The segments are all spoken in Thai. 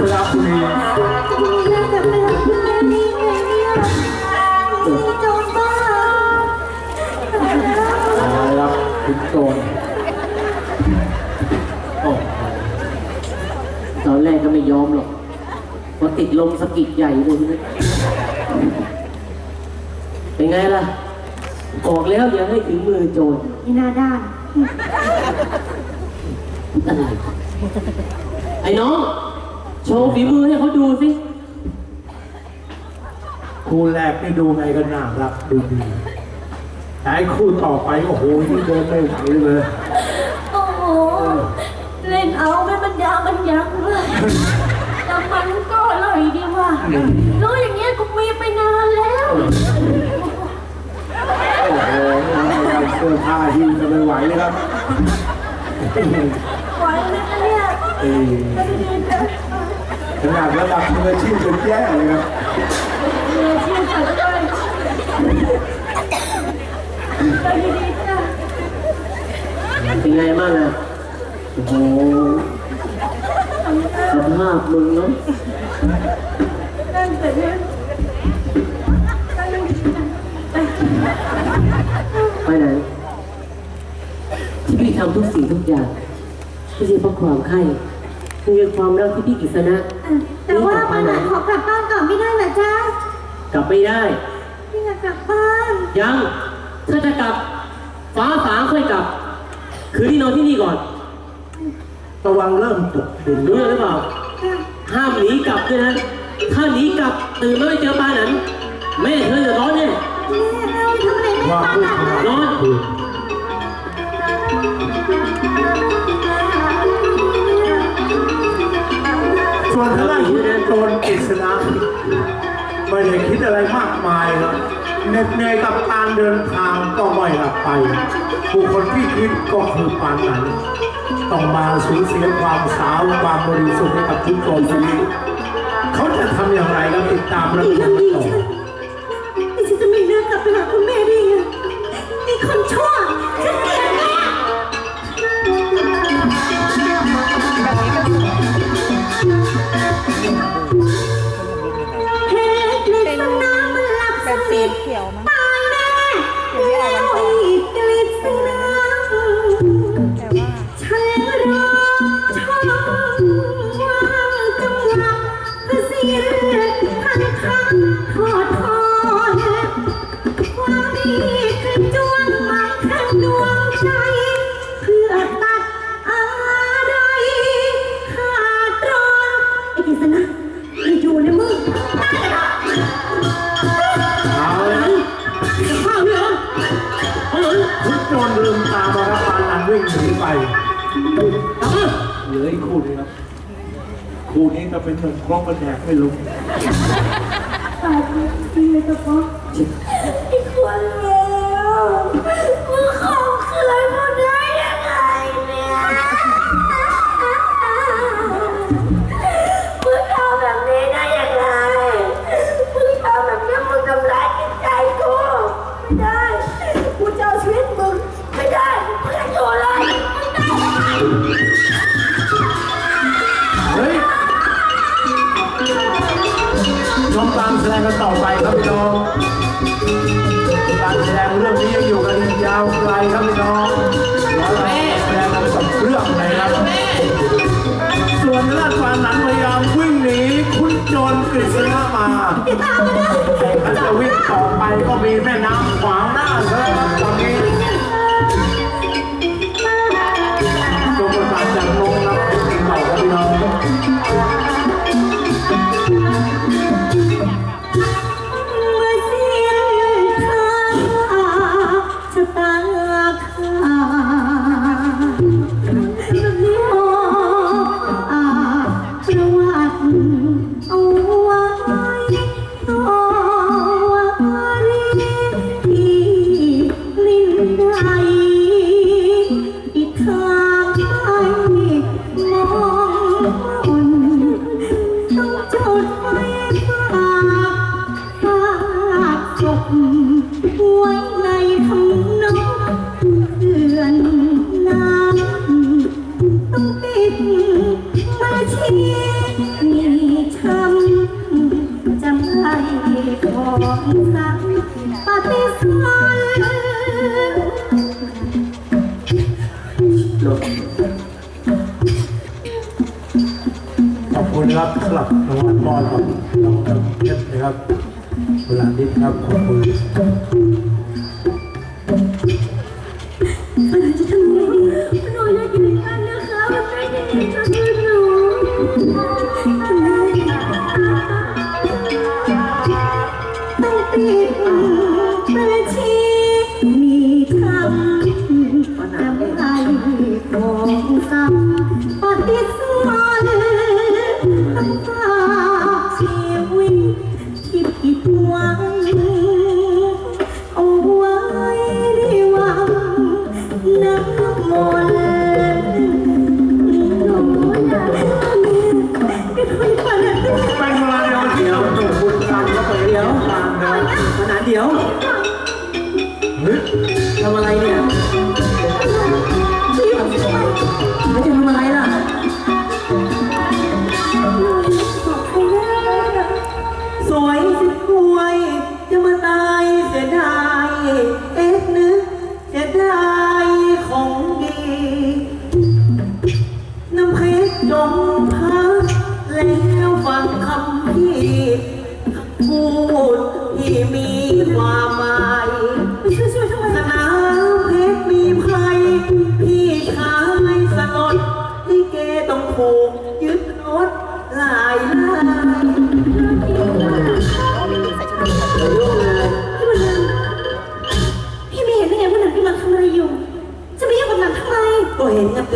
ชรบุรีจะมีเรื่องกับเรื่องคุณแม่นี่ไงมารับคุณโจรโอ้ตอนแรกก็ไม่ยอมหรอกพอติดลมสะกิดใหญ่เลยนะเป็นไงล่ะบอกแล้วอย่าให้ถึงมือโจรนี่หน้าด้านอะไรไอ้น้อง โชว์ฝีมือให้เขาดูสิคู่แรกนี่ดูไงก็น่ารักดูดีแต่ไอ้คู่ต่อไปโอ้โหนี่เดินไม่ไหวเลยโอ้โห เล่นเอาไม่บรรยาบรรยังเลยแต่มันก็อร่อยดีว่ะรู้อย่างเงี้ยกูมีไปนานแล้ว โอ้โหนี่เอาเสื้อผ้าที่จะไม่ไหวเลยครับ ไหวไหมคะเนี่ยเอ้ย ขนาดระดับมืออาชีพเป็นแย่เลยครับเมียชื่อจัดเลยไปดีๆจ้ะเป็นไงบ้างอะโอ้โหสภาพมึงเนาะนั่งแต่เนี่ยไปไหนที่พี่ทำทุกสิ่งทุกอย่างไม่ใช่เพราะความไข้มันเป็นความรักที่พี่กิษณะ แต่ว่าปัญหาขอกลับบ้านก่อนไม่ได้เหรอจ๊ะกลับไม่ได้ พี่อยากกลับบ้านยังถ้าจะกลับ ฟ้าสางค่อยกลับ คืนที่นอนที่นี่ก่อนระวังเริ่มตกดินรู้เรื่องหรือเปล่าห้ามหนีกลับด้วยนะ ถ้าหนีกลับตื่นมาไม่เจอปลาหนันแม่เธอจะร้อนแน่แม่เราทำอะไรไม่ว่าฟังพูดอะขนาดร้อนคือ ไม่ได้คิดอะไรมากมายครับเหน็ดเหนื่อยกับการเดินทางก็ไม่หลับไปบุคคลที่คิดก็คือปานนั้น ต้องมาสูญเสียความสาวความบริสุทธิ์ให้กับทุกคนนี้เขาจะทำอย่างไรแล้วติดตามรับอีกชทั้งมดีต่อ เลยนะข้าพี่เหรอทุกคนลืมตามาราบานนั้นวิ่งหนีไปกลับมเหลืออีกคู่นี้ครับ คู่นี้ก็เป็นหนึ่งครบกันแดกไม่รู้ตายจริงเลยกระป๋อไอ้คน เรื่องไหนครับส่วนราชวานั้นพยายามวิ่งหนีคุณโจรกฤษณะมาแต่ถ้าจะวิ่งต่อไปก็มีแม่น้ำขวา ครับสำหรับรางวัลมอบกับน้องเพชรนะครับเวลานิดครับขอบคุณ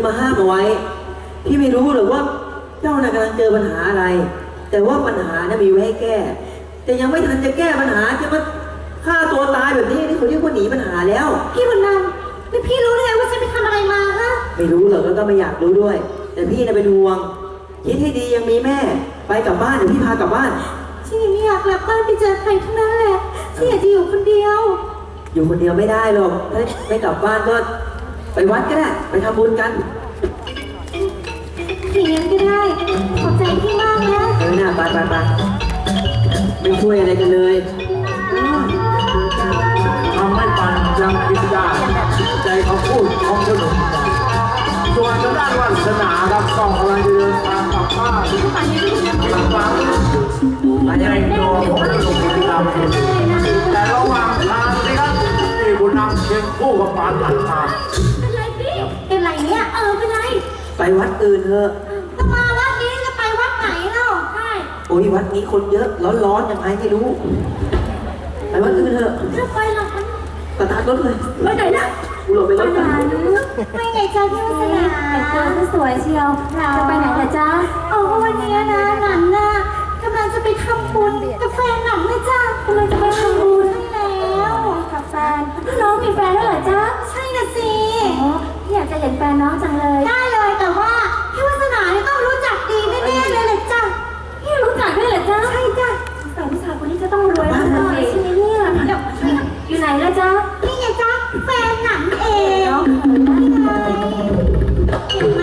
ยมาห้ามเอาไว้ พี่ไม่รู้หรอกว่าเจ้าน่ะกำลังเจอปัญหาอะไร แต่ว่าปัญหาน่ะมีไว้ให้แก้ แต่ยังไม่ทันจะแก้ปัญหาจะมาฆ่าตัวตายแบบนี้นี่เขาเรียกว่าหนีปัญหาแล้ว พี่บุญนันแล้วพี่รู้ได้ไงว่าฉันไปทำอะไรมาฮะ ไม่รู้หรอกแล้วก็ไม่อยากรู้ด้วย แต่พี่น่ะเป็นห่วงคิดให้ดียังมีแม่ ไปกลับบ้านเดี๋ยวพี่พากลับบ้าน ฉันยังไม่อยากกลับบ้านไปเจอใครทั้งนั้นแหละฉันอยากจะอยู่คนเดียว อยู่คนเดียวไม่ได้หรอกถ้าไม่กลับบ้านก็ ไปวัดก็ได้ ไปทำบุญกันอย่างนั้นก็ได้ ขอบใจพี่มากนะเออหน้าไปไปไปไม่ช่วยอะไรกันเลยทำให้ปันยังคิดได้ใจเขาพูดของขนมส่วนทางด้านวาสนาครับก็กำลังจะเดินทางกลับบ้านกลับบ้านในตัวของหลวงปู่ดำแต่ระหว่างทางนะครับที่บุญนำเพียงคู่กับปานหลังมาเไปวัดอื่นเถอะ จะมาวัดนี้จะไปวัดไหนเล่าใช่โอ้ยวัดนี้คนเยอะ ร้อนๆยังไงไม่รู้ ไปวัดอื่นเถอะจะไปหรอกมันสตาร์ทรถเลยไปไหนนะกูหลบไปรถกันไม่ไงจ้าพี่วัฒนาแต่งตัวสวยเชียวจะไปไหนล่ะจ๊ะโอ้วันนี้นะหนันน่ะกำลังจะไปทำบุญกับแฟนหนันนะจ๊ะกำลังจะไปทำบุญใช่แล้วกับแฟนน้องมีแฟนแล้วเหรอจ๊ะใช่น่ะสิอยากจะเห็นแฟนน้องจังเลย ไหนล่ะจ๊ะนี่ไงจ๊ะแฟนหนังเองนี่ไงเห็นไหม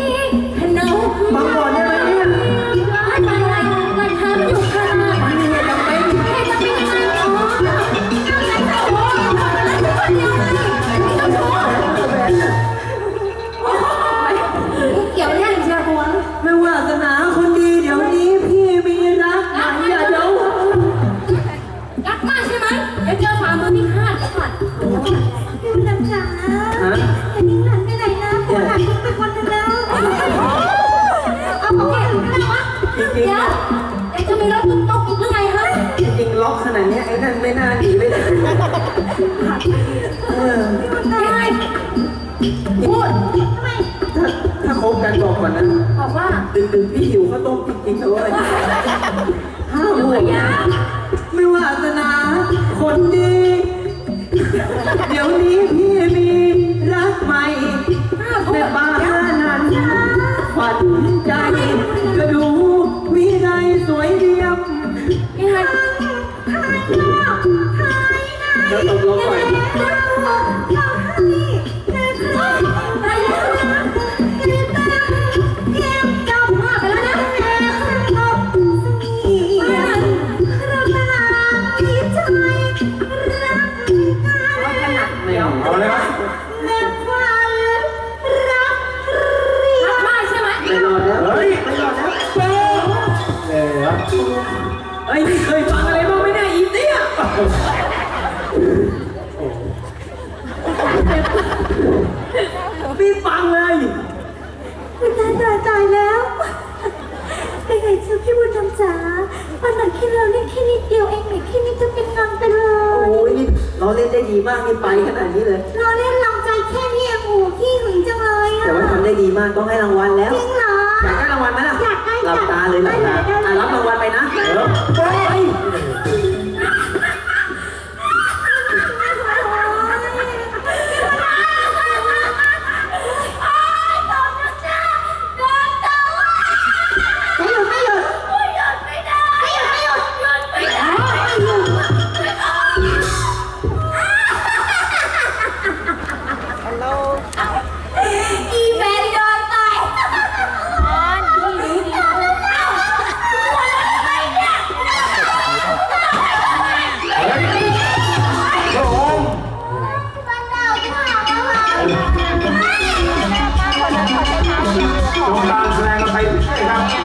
รักมากใช่ไหมเดี๋ยวเจอฝ่ามือที่คาดก่อนคุณดำจ๋าอันนี้หันไปไหนนะปวดหลังไปคนนึงแล้วเอาของแกถึงได้วะจริงๆดนะเดี๋ยวจะมีรถตุ๊กตกอีกหรือไงฮะจริงๆล็อกขนาดนี้ไอ้นั่นไม่น่าหนีไปได้เออได้พูดทำไมถ้าถ้าคบกันบอกก่อนนะบอกว่าตึงๆพี่หิวข้าวต้มจริงๆเลย ห้ามหัวยาไม่วาสนา คนดี เดี๋ยวนี้พี่มีรักใหม่แม่บ้านนั้นขวัญใจก็ดูวิไลสวยเดียมยังไงแล้วตกลงก่อนไม่ เฮ้ยเคยฟังอะไรบ้างไหมเนี่ยอีเตี้ยพี่ฟังเลยตายตายแล้วเป็นไงเจ้าพี่บุญธรรมจ๋าปัญหาแค่เราเนี่ยแค่นิดเดียวเองเนี่ยแค่นี้จะเป็นงานไปเลโอ้ยยนี่เราเล่นได้ดีมากนี่ไปขนาดนี้เลย เราเล่นลำใจแค่นี้เองโอ้พี่หึงจังเลยอะแต่ว่าทำได้ดีมากต้องให้รางวัลแล้ว จริงเหร อยากได้รางวัลไหมล่ะหลับตาเลยหลับตาอะรับรางวัลไปนะเดี๋ยว